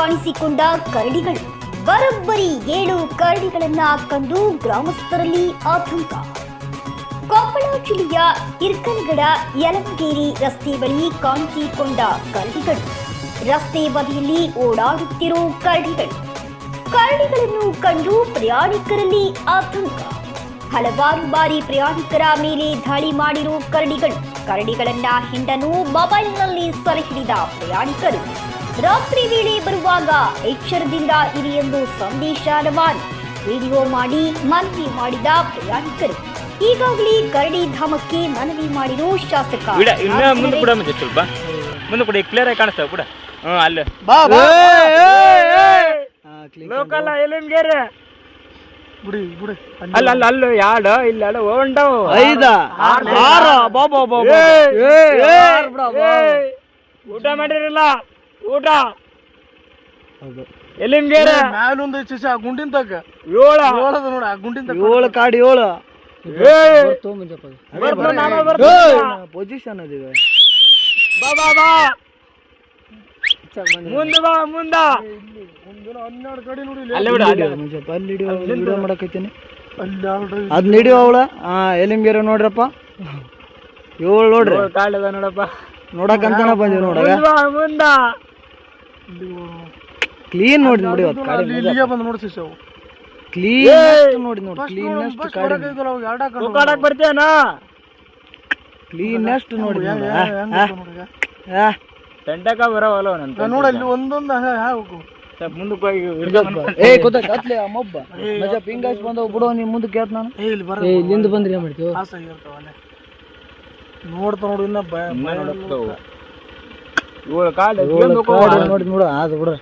ಕಾಣಿಸಿಕೊಂಡ ಕರಡಿಗಳು. ಬರೋಬ್ಬರಿ ಏಳು ಕರಡಿಗಳನ್ನ ಕಂಡು ಗ್ರಾಮಸ್ಥರಲ್ಲಿ ಆತಂಕ. ಕೊಪ್ಪಳ ಜಿಲ್ಲೆಯ ಇರ್ಕನಗಡ ಯಲಮಗೇರಿ ರಸ್ತೆ ಬಳಿ ಕಾಣಿಸಿಕೊಂಡ ಕರಡಿಗಳು. ರಸ್ತೆ ಬದಿಯಲ್ಲಿ ಓಡಾಡುತ್ತಿರೋ ಕರಡಿಗಳು. ಕರಡಿಗಳನ್ನು ಕಂಡು ಪ್ರಯಾಣಿಕರಲ್ಲಿ ಆತಂಕ. ಹಲವಾರು ಬಾರಿ ಪ್ರಯಾಣಿಕರ ಮೇಲೆ ದಾಳಿ ಮಾಡಿರೋ ಕರಡಿಗಳು. ಕರಡಿಗಳನ್ನ ಹಿಂಡನು ಮೊಬೈಲ್ನಲ್ಲಿ ಸೆರೆ ಹಿಡಿದ ಪ್ರಯಾಣಿಕರು. ರಾತ್ರಿ ವೇಳೆ ಬರುವಾಗ ಎಚ್ಚರದಿಂದ ಇರಿ ಎಂದು ಸಂದೇಶ ರವಾನೆ. ವಿಡಿಯೋ ಮಾಡಿ ಮನವಿ ಮಾಡಿದ ಪ್ರಯಾಣಿಕರು. ಈಗಾಗಲೇ ಕರಡಿ ಧಾಮಕ್ಕೆ ಮನವಿ ಮಾಡಿರೋ ಶಾಸಕ ಮುಂದೆ ಕೂಡ ಕ್ಲಿಯರ್ ಆಗಿ ಕಾಣಿಸ್ತಾವ ಕೂಡ ಹ್ಞೂ ಅಲ್ಲಿ. ಬಾ ಬಾ ಲೋಕಲ್ ಎಲ್ಲಿಂಗೇರಿ ಬಿಡಿ ಬಿಡಿ ಅಲ್ಲ ಅಲ್ಲ ಅಲ್ಲ ಯಾಡ ಇಲ್ಲ ಅಲ್ಲ ಹೊಂಡವು ಐದ. ಆರ ಬಾ ಬಾ ಬಾ ಬಾ. ಬಾ. ಊಟ ಮಾಡಿರಲ್ಲ ಊಟ. ಎಲ್ಲಿಂಗೇರಿ? ಮ್ಯಾಲೊಂದ್ ಶಿಷ್ಯ, ಆ ಗುಂಡಿನ ತಕ್ಕ? ಏಳ. ಏಳದ ನೋಡ ಆ ಗುಂಡಿನ ತಕ್ಕ. ಏಳು ಕಾಡಿ ಏಳು. ಪೊಸಿಷನ್ ಅದಿವೆ ಬಾ ಬಾ ಬಾ. ಮುಂದೆ ಬಾ ಮುಂದ. ಹನ್ನೆರಡು ಕಡೆ ನೋಡಿ ಅಲ್ಲೇ ಹಿಡಿಯೋ ವಿಡಿಯೋ ಅದ್ ಹಿಡಿಯೋ ಅವಳ. ಹಾ ನೋಡ್ರಪ್ಪ. ಏಳು ನೋಡ್ರಿ. ಕಾಳದ ನೋಡಪ್ಪ. ನೋಡಕ್ಕಂತಾನ ಬಂದಿವಿ ನೋಡಗ. ಮುಂದ ಕ್ಲೀನ್ ನೋಡಿ ನೋಡಿ ಬರ್ತೇನಾ ಕಾಡಿ ಇಲ್ಲಿಗೆ ಬಂದು ನೋಡಿ ಕ್ಲೀನ್ ನೋಡಿ. ನೋಡಿ ಕ್ಲೀನೆಸ್ಟ್ ಕಾಡಿ ನೋಡಿ ನೋಡ ನೋಡು ಬರವಲ್ಲ ನಂತ ನೋಡ ಇಲ್ಲಿ ಒಂದೊಂದು ಹಾಕು ಮುಂದಕ್ಕೆ ಹೋಗಿ ಹಿಡ್ಕೊಂಡ್ ಬಂದ್ಬಿಡು. ಏ ಗೊತ್ತಾಗ ಅತ್ಲೆ ಆ ಮೊಬ್ಬ. ಮಜಾ ಪಿಂಗಾಸ್ ಬಂದವ್ ಬಿಡೋ ನೀ ಮುಂದಕ್ಕೆ ಕೇಳ್ತ ನಾನು? ಏ ಇಲ್ಲಿ ಬರ ಇಲ್ಲಿಂದ ಬಂದ್ರಿ ಏನ್ ಮಾಡ್ತೀವಿ ನೋಡ್ತಾ ನೋಡು ಇನ್ನ ಭಯ ಕಾಲು ನೋಡಿ ನೋಡು ಅದು ಬಿಡ್ರಿ